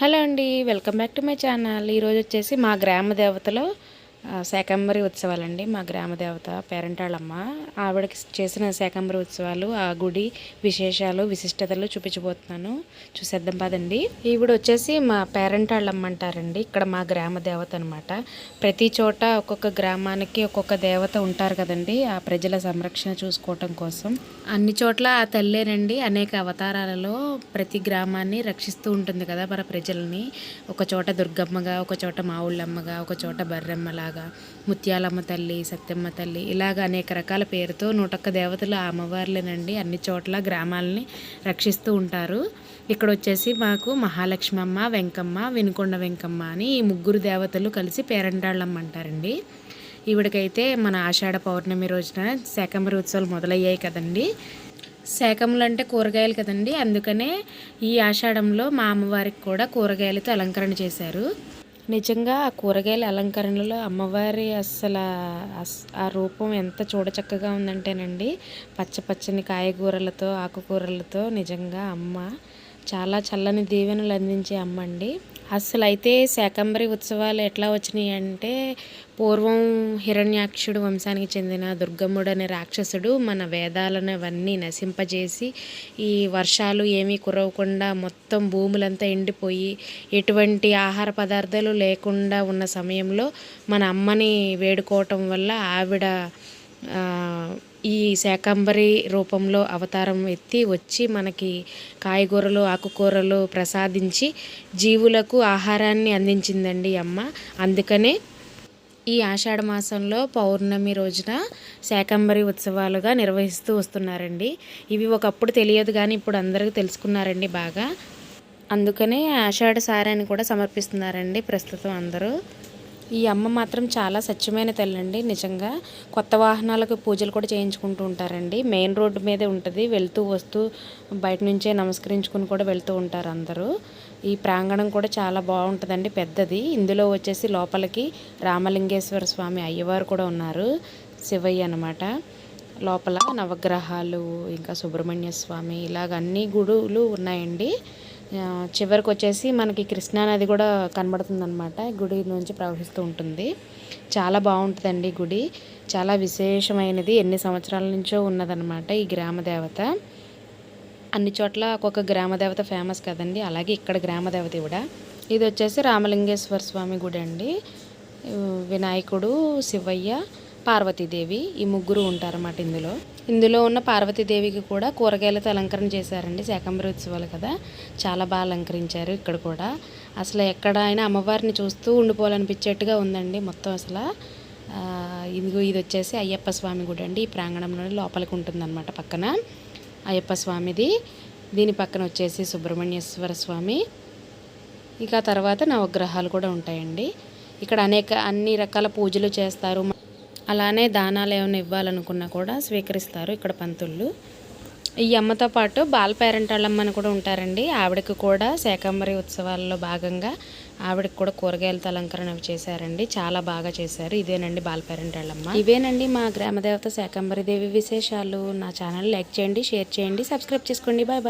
Hello అండి welcome back to my channel. ఈరోజు వచ్చేసి మా గ్రామ దేవతలో శాకంబరి ఉత్సవాలండి. మా గ్రామ దేవత పేరంటాళ్ళమ్మ. ఆవిడకి చేసిన శాకంబరి ఉత్సవాలు ఆ గుడి విశేషాలు విశిష్టతలు చూపించబోతున్నాను. చూసేద్దాం పదండి. ఈవిడ వచ్చేసి మా పేరంటాళ్ళమ్మ అంటారండి. ఇక్కడ మా గ్రామ దేవత అనమాట ప్రతి చోట ఒక్కొక్క గ్రామానికి ఒక్కొక్క దేవత ఉంటారు కదండి. ఆ ప్రజల సంరక్షణ చూసుకోవటం కోసం. అన్ని చోట్ల ఆ తల్లేనండి. అనేక అవతారాలలో ప్రతి గ్రామాన్ని రక్షిస్తూ ఉంటుంది కదా మన ప్రజల్ని. ఒక చోట దుర్గమ్మగా ఒక చోట మావుళ్ళమ్మగా ఒక చోట బర్రెమ్మలా బర్రెమ్మలాగా ముత్యాలమ్మ తల్లి సత్యమ్మ తల్లి ఇలాగ అనేక రకాల పేరుతో నూటొక్క దేవతలు ఆ అమ్మవార్లేనండి. అన్ని చోట్ల గ్రామాలని రక్షిస్తూ ఉంటారు. ఇక్కడ వచ్చేసి మాకు మహాలక్ష్మమ్మ వెంకమ్మ వినుకొండ వెంకమ్మ అని ఈ ముగ్గురు దేవతలు కలిసి పేరంటాళ్ళమ్మ అంటారండి ఈవిడకైతే మన ఆషాఢ పౌర్ణమి రోజున శాకంబరి ఉత్సవాలు మొదలయ్యాయి కదండి. శాకములు అంటే కూరగాయలు కదండి. అందుకనే ఈ ఆషాఢంలో మా అమ్మవారికి కూడా కూరగాయలతో అలంకరణ చేశారు. నిజంగా ఆ కూరగాయల అలంకరణలో అమ్మవారి అస్సలు అస్- ఆ రూపం ఎంత చూడచక్కగా ఉందంటేనండి పచ్చ పచ్చని కాయగూరలతో ఆకుకూరలతో నిజంగా అమ్మ చాలా చల్లని దీవెనలు అందించే అమ్మ అండి అసలు అయితే శాకంబరి ఉత్సవాలు ఎట్లా వచ్చినాయి అంటే పూర్వం హిరణ్యాక్షుడు వంశానికి చెందిన దుర్గముడు అనే రాక్షసుడు మన వేదాలను అవన్నీ నశింపజేసి ఈ వర్షాలు ఏమీ కురవకుండా మొత్తం భూములంతా ఎండిపోయి ఎటువంటి ఆహార పదార్థాలు లేకుండా ఉన్న సమయంలో మన అమ్మని వేడుకోవటం వల్ల ఆవిడ ఈ శాకంబరి రూపంలో అవతారం ఎత్తి వచ్చి మనకి కాయగూరలు ఆకుకూరలు ప్రసాదించి జీవులకు ఆహారాన్ని అందించిందండి అమ్మ. అందుకనే ఈ ఆషాఢ మాసంలో పౌర్ణమి రోజున శాకంబరి ఉత్సవాలుగా నిర్వహిస్తూ వస్తున్నారండి. ఇవి ఒకప్పుడు తెలియదు కానీ ఇప్పుడు అందరికీ తెలుసుకున్నారండి బాగా. అందుకనే ఆషాఢ సారాన్ని కూడా సమర్పిస్తున్నారండి ప్రస్తుతం అందరూ. ఈ అమ్మ మాత్రం చాలా స్వచ్ఛమైన తల్లండి నిజంగా. కొత్త వాహనాలకు పూజలు కూడా చేయించుకుంటూ ఉంటారండి. మెయిన్ రోడ్డు మీదే ఉంటుంది. వెళ్తూ వస్తూ బయట నుంచే నమస్కరించుకుని కూడా వెళ్తూ ఉంటారు అందరూ. ఈ ప్రాంగణం కూడా చాలా బాగుంటుందండి పెద్దది. ఇందులో వచ్చేసి లోపలికి రామలింగేశ్వర స్వామి అయ్యవారు కూడా ఉన్నారు శివయ్య అనమాట లోపల నవగ్రహాలు ఇంకా సుబ్రహ్మణ్య స్వామి ఇలాగ అన్ని గుడులు ఉన్నాయండి. చివరికి వచ్చేసి మనకి కృష్ణానది కూడా కనబడుతుంది అనమాట గుడి నుంచి ప్రవహిస్తూ ఉంటుంది. చాలా బాగుంటుందండి గుడి. చాలా విశేషమైనది. ఎన్ని సంవత్సరాల నుంచో ఉన్నదనమాట ఈ గ్రామదేవత అన్ని చోట్ల ఒక్కొక్క గ్రామ దేవత ఫేమస్ కదండి. అలాగే ఇక్కడ గ్రామ దేవత కూడా. ఇది వచ్చేసి రామలింగేశ్వర స్వామి గుడి అండి వినాయకుడు శివయ్య పార్వతీదేవి ఈ ముగ్గురు ఉంటారన్నమాట ఇందులో. ఇందులో ఉన్న పార్వతీదేవికి కూడా కూరగాయలతో అలంకరణ చేశారండి. శాకంబరి ఉత్సవాలు కదా. చాలా బాగా అలంకరించారు ఇక్కడ కూడా. అసలు ఎక్కడ అయినా అమ్మవారిని చూస్తూ ఉండిపోవాలనిపించేట్టుగా ఉందండి మొత్తం అసలు. ఇదిగో ఇది వచ్చేసి అయ్యప్ప స్వామి గుడి అండి. ఈ ప్రాంగణంలోనే లోపలికి ఉంటుందన్నమాట పక్కన. అయ్యప్ప స్వామిది. దీని పక్కన వచ్చేసి సుబ్రహ్మణ్యేశ్వర స్వామి. ఇక ఆ తర్వాత నవగ్రహాలు కూడా ఉంటాయండి. ఇక్కడ అనేక అన్ని రకాల పూజలు చేస్తారు. అలానే దానాలు ఏమైనా ఇవ్వాలనుకున్నా కూడా స్వీకరిస్తారు ఇక్కడ పంతుళ్ళు ఈ అమ్మతో పాటు బాల పేరెంట్ అని కూడా ఉంటారండి. ఆవిడకి కూడా శాకంబరి ఉత్సవాల్లో భాగంగా ఆవిడకి కూడా కూరగాయలతో అలంకరణ అవి చేశారండి. చాలా బాగా చేశారు. ఇదేనండి బాల పేరంటాళ్ళమ్మ. ఇవేనండి మా గ్రామదేవత శాకంబరి దేవి విశేషాలు. నా ఛానల్ లైక్ చేయండి షేర్ చేయండి సబ్స్క్రైబ్ చేసుకోండి. Bye bye.